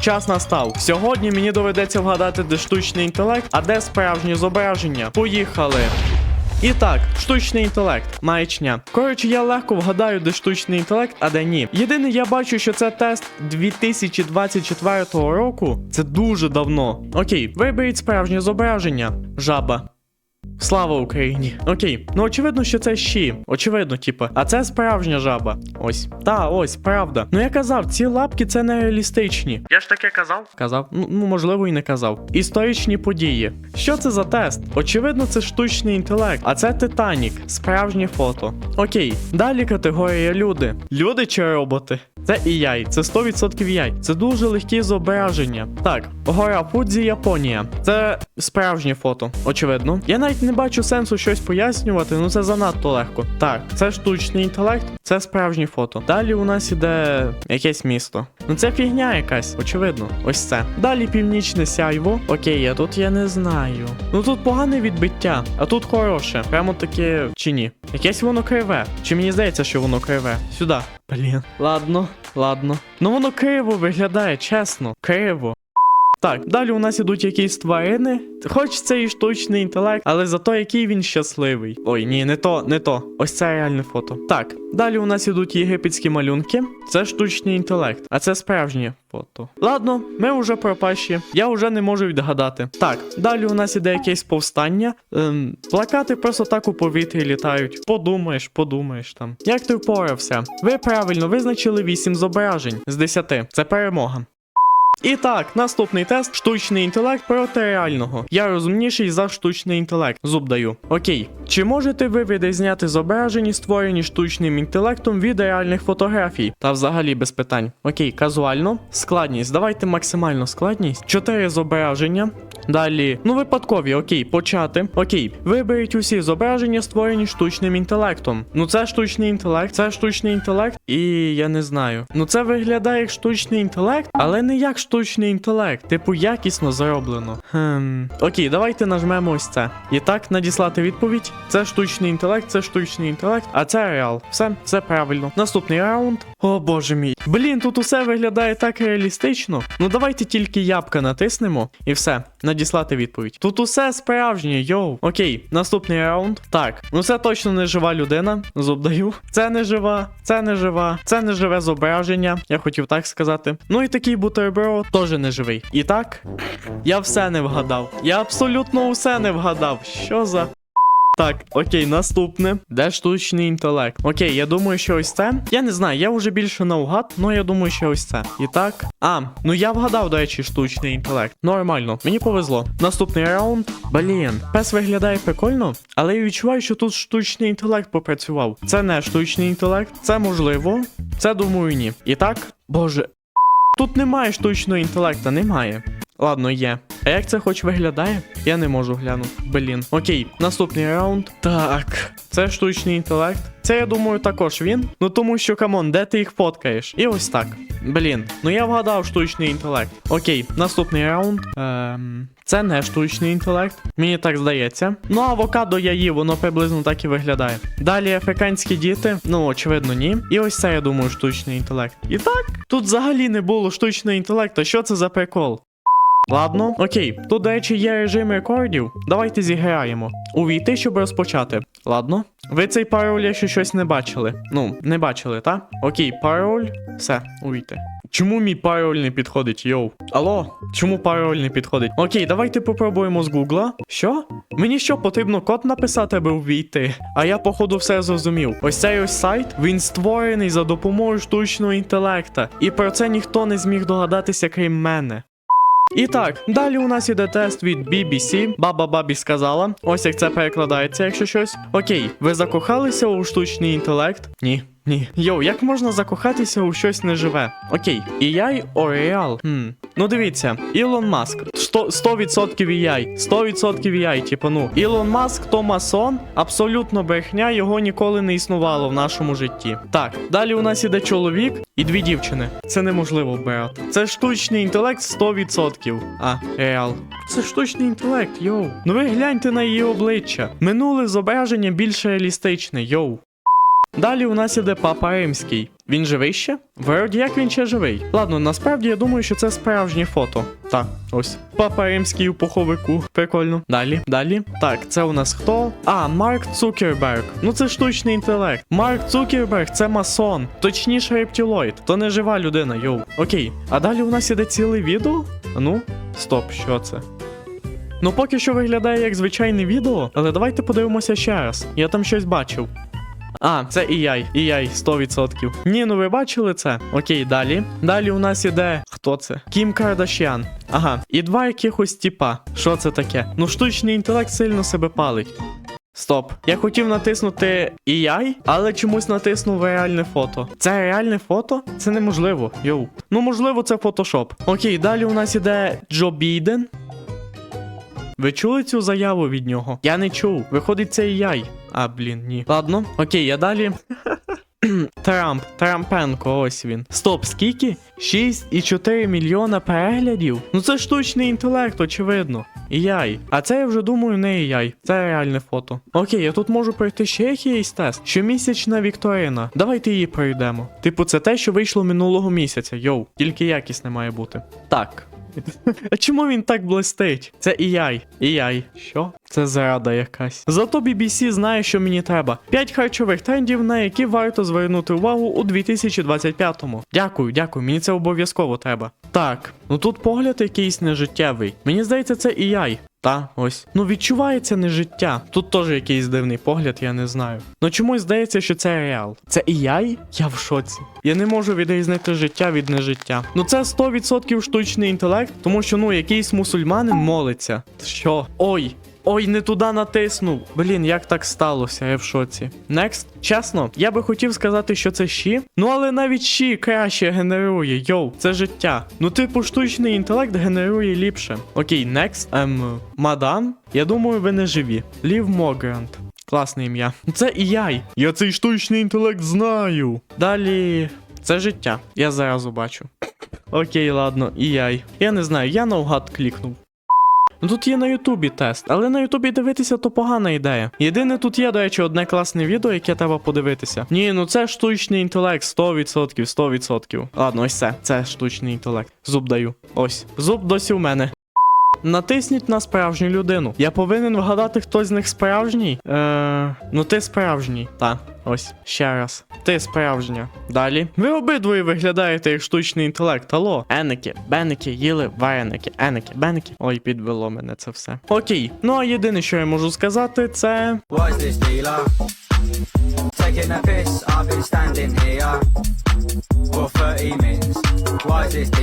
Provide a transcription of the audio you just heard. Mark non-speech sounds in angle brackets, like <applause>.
час настав. Сьогодні мені доведеться вгадати, де штучний інтелект, а де справжнє зображення. Поїхали. І так, штучний інтелект, маячня. Коротше, я легко вгадаю, де штучний інтелект, а де ні. Єдине, я бачу, що це тест 2024 року. Це дуже давно. Окей, виберіть справжнє зображення. Жаба. Слава Україні. Окей, ну очевидно, що це щі. Очевидно, типа. А це справжня жаба. Ось. Та, ось, правда. Ну я казав, ці лапки це нереалістичні. Я ж таке казав? Казав. Ну, ну, можливо, і не казав. Історичні події. Що це за тест? Очевидно, це штучний інтелект, а це Титанік, справжнє фото. Окей, далі категорія люди. Люди чи роботи? Це AI, це 100% AI. Це дуже легкі зображення. Так, гора Фудзі, Японія. Це справжнє фото, очевидно. Я навіть не бачу сенсу щось пояснювати, ну це занадто легко. Так, це штучний інтелект, це справжнє фото. Далі у нас іде якесь місто. Ну це фігня якась, очевидно. Ось це. Далі північне сяйво. Окей, а тут я не знаю. Ну тут погане відбиття, а тут хороше. Прямо таке чи ні? Якесь воно криве. Чи мені здається, що воно криве? Сюди. Блін. Ладно, ладно. Ну воно криво виглядає, чесно. Криво. Так, далі у нас ідуть якісь тварини. Хоч це і штучний інтелект, але зато який він щасливий. Ой, ні, не то, не то. Ось це реальне фото. Так, далі у нас ідуть єгипетські малюнки. Це штучний інтелект, а це справжнє фото. Ладно, ми вже пропащі. Я вже не можу відгадати. Так, далі у нас іде якесь повстання. Ем, плакати просто так у повітрі літають. Подумаєш, подумаєш там. Як ти впорався? Ви правильно визначили 8 зображень з 10. Це перемога. І так, наступний тест штучний інтелект проти реального. Я розумніший за штучний інтелект. Зуб даю. Окей. Чи можете ви відрізняти зображені, створені штучним інтелектом від реальних фотографій? Та взагалі без питань. Окей, казуально. Складність. Давайте максимально складність. Чотири зображення. Далі, ну випадкові, окей, почати. Окей, виберіть усі зображення, створені штучним інтелектом. Ну це штучний інтелект, це штучний інтелект, і я не знаю. Ну це виглядає як штучний інтелект, але не як штучний інтелект. Типу, якісно зроблено. Хм. Окей, давайте нажмемо ось це. І так, надіслати відповідь. Це штучний інтелект, це штучний інтелект, а це реал. Все, все правильно. Наступний раунд. О боже мій. Блін, тут усе виглядає так реалістично. Ну давайте тільки ябка натиснемо і все. Надіслати відповідь. Тут усе справжнє, йоу. Окей, наступний раунд. Так, ну це точно не жива людина. Зуб даю. Це не жива, це не жива, це не живе зображення. Я хотів так сказати. Ну і такий бутерброд теж не живий. І так, я все не вгадав. Я абсолютно усе не вгадав. Що за. Так, окей, наступне. Де штучний інтелект? Окей, я думаю, що ось це. Я не знаю, я вже більше наугад, але я думаю, що ось це. І так. А, ну я вгадав, до речі, штучний інтелект. Нормально, мені повезло. Наступний раунд. Блін, пес виглядає прикольно, але я відчуваю, що тут штучний інтелект попрацював. Це не штучний інтелект, це можливо. Це думаю, ні. І так, боже. Тут немає штучного інтелекта, немає. Ладно, є. А як це хоч виглядає? Я не можу глянути. Блін. Окей, наступний раунд. Так, це штучний інтелект. Це я думаю також він. Ну тому що камон, де ти їх фоткаєш? І ось так. Блін, ну я вгадав штучний інтелект. Окей, наступний раунд. Ем, це не штучний інтелект. Мені так здається. Ну, авокадо я їв, воно приблизно так і виглядає. Далі африканські діти, ну очевидно, ні. І ось це, я думаю, штучний інтелект. І так, тут взагалі не було штучного інтелекту. Що це за прикол? Ладно, окей, тут, до речі, є режим рекордів. Давайте зіграємо. Увійти, щоб розпочати. Ладно. Ви цей пароль, якщо щось не бачили. Ну, не бачили, та? Окей, пароль. Все, увійти. Чому мій пароль не підходить, йоу? Алло, чому пароль не підходить? Окей, давайте попробуємо з гугла. Що? Мені що, потрібно код написати, аби увійти? А я, походу, все зрозумів. Ось цей ось сайт, він створений за допомогою штучного інтелекта. І про це ніхто не зміг догадатися, крім мене. І так, далі у нас іде тест від BBC. Баба бабі сказала. Ось як це перекладається, якщо щось. Окей, ви закохалися у штучний інтелект? Ні. Ні. Йоу, як можна закохатися у щось неживе? Окей. EI Ореал. Хм. Ну дивіться, Ілон Маск. 100%, 100% 100% EI, типу, ну. Ілон Маск то масон, абсолютно брехня, його ніколи не існувало в нашому житті. Так, далі у нас іде чоловік і дві дівчини. Це неможливо вбирати. Це штучний інтелект 100%. А, реал. Це штучний інтелект, йоу. Ну ви гляньте на її обличчя. Минуле зображення більш реалістичне, йоу. Далі у нас іде папа римський. Він живий ще? Вроді як він ще живий. Ладно, насправді я думаю, що це справжнє фото. Так, ось. Папа римський у пуховику. Прикольно. Далі, далі. Так, це у нас хто? А, Марк Цукерберг. Ну це штучний інтелект. Марк Цукерберг це масон. Точніше рептилоїд. То не жива людина, йоу. Окей. А далі у нас іде ціле відео? Ну, стоп, що це? Ну, поки що виглядає як звичайне відео, але давайте подивимося ще раз. Я там щось бачив. А, це EI, EI, 100%. Ні, ну ви бачили це? Окей, далі. Далі у нас іде. Хто це? Кім Кардашян. Ага, і два якихось тіпа. Що це таке? Ну, штучний інтелект сильно себе палить. Стоп. Я хотів натиснути EI, але чомусь натиснув реальне фото. Це реальне фото? Це неможливо. Йоу. Ну, можливо, це фотошоп. Окей, далі у нас іде Джо Біден. Ви чули цю заяву від нього? Я не чув. Виходить, це EI. А, блін, ні. Ладно, окей, я далі. <laughs> Трамп, Трампенко, ось він. Стоп, скільки? 6,4 мільйона переглядів? Ну це штучний інтелект, очевидно. AI. А це я вже думаю не AI, це реальне фото. Окей, я тут можу пройти ще якийсь тест. Щомісячна Вікторина. Давайте її пройдемо. Типу, це те, що вийшло минулого місяця. Йоу, тільки якісне має бути. Так. А чому він так блистить? Це EI. EI. Що? Це зрада якась. Зато BBC знає, що мені треба. 5 харчових трендів, на які варто звернути увагу у 2025-му. Дякую, дякую, мені це обов'язково треба. Так, ну тут погляд якийсь нежиттєвий. Мені здається, це EI. Та, ось. Ну відчувається нежиття. Тут теж якийсь дивний погляд, я не знаю. Ну чомусь здається, що це реал. Це і я, Я в шоці. Я не можу відрізнити життя від нежиття. Ну це 100% штучний інтелект, тому що ну якийсь мусульманин молиться. Що? Ой. Ой, не туди натиснув. Блін, як так сталося, я в шоці. Next. Чесно, я би хотів сказати, що це щі. Ну але навіть щі краще генерує. Йоу, це життя. Ну, типу, штучний інтелект генерує ліпше. Окей, next. Ем, мадам. Я думаю, ви не живі. Лів Могрант. Класне ім'я. Це і яй. Я цей штучний інтелект знаю. Далі. Це життя. Я зразу бачу. Окей, ладно, і яй. Я не знаю, я наугад клікнув. Ну тут є на Ютубі тест, але на Ютубі дивитися то погана ідея. Єдине тут є, до речі, одне класне відео, яке треба подивитися. Ні, ну це штучний інтелект, 100%, 100%. Ладно, ось це. Це штучний інтелект. Зуб даю. Ось. Зуб досі в мене. Натисніть на справжню людину. Я повинен вгадати, хто з них справжній. Е, ну ти справжній. Та, ось, ще раз. Ти справжня. Далі. Ви обидвоє виглядаєте як штучний інтелект. Алло. Еники, беники, їли вареники. Еники, беники. Ой, підвело мене це все. Окей. Ну а єдине, що я можу сказати, це. What is this dealer? Taking a piss, I've been standing here for 30 minutes. Why is this dealer?